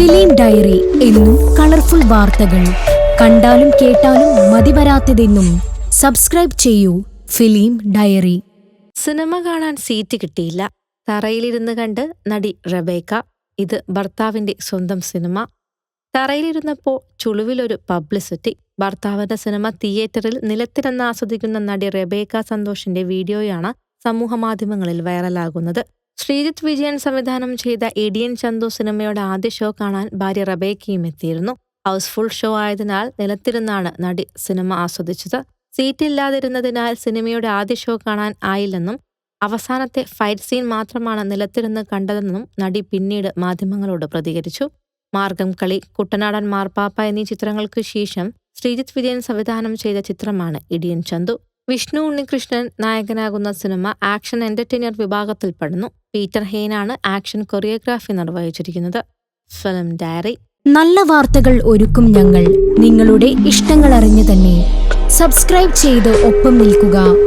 Film diary എന്നും colourful വാർത്തകൾ. കണ്ടാലും കേട്ടാലും മതിവരാത്തതെന്നും സബ്സ്ക്രൈബ് ചെയ്യൂ ഫിലിം ഡയറി. സിനിമ കാണാൻ സീറ്റ് കിട്ടിയില്ല. തറയിലിരുന്ന് കണ്ട് നടി റബേക്ക ഇത് ഭർത്താവിന്റെ സ്വന്തം സിനിമ. തറയിലിരുന്നപ്പോ ചുളുവിലൊരു പബ്ലിസിറ്റി. ഭർത്താവിന്റെ സിനിമ തിയേറ്ററിൽ നിലത്തിരുന്ന് ആസ്വദിക്കുന്ന നടി റബേക്ക സന്തോഷിന്റെ വീഡിയോയാണ് സമൂഹമാധ്യമങ്ങളിൽ വൈറലാകുന്നത്. ശ്രീജിത്ത് വിജയൻ സംവിധാനം ചെയ്ത ഇടിയൻ ചന്തു സിനിമയുടെ ആദ്യ ഷോ കാണാൻ ഭാര്യ റബേക്കയും എത്തിയിരുന്നു. ഹൗസ്ഫുൾ ഷോ ആയതിനാൽ നിലത്തിരുന്നാണ് നടി സിനിമ ആസ്വദിച്ചത്. സീറ്റില്ലാതിരുന്നതിനാൽ സിനിമയുടെ ആദ്യ ഷോ കാണാൻ ആയില്ലെന്നും അവസാനത്തെ ഫൈറ്റ് സീൻ മാത്രമാണ് നിലത്തിരുന്ന് കണ്ടതെന്നും നടി പിന്നീട് മാധ്യമങ്ങളോട് പ്രതികരിച്ചു. മാർഗം കളി കുട്ടനാടൻ മാർപ്പാപ്പ എന്നീ ചിത്രങ്ങൾക്ക് ശേഷം ശ്രീജിത്ത് വിജയൻ സംവിധാനം ചെയ്ത ചിത്രമാണ് ഇടിയൻ ചന്തു. വിഷ്ണു ഉണ്ണികൃഷ്ണൻ നായകനാകുന്ന സിനിമ ആക്ഷൻ എന്റർടൈനർ വിഭാഗത്തിൽപ്പെടുന്നു. പീറ്റർ ഹെയ്നാണ് ആക്ഷൻ കൊറിയോഗ്രാഫി നിർവഹിച്ചിരിക്കുന്നത്. Film diary. നല്ല വാർത്തകൾ ഒരുക്കും ഞങ്ങൾ. നിങ്ങളുടെ ഇഷ്ടങ്ങൾ അറിഞ്ഞു തന്നെ. സബ്സ്ക്രൈബ് ചെയ്ത് ഒപ്പം നിൽക്കുക.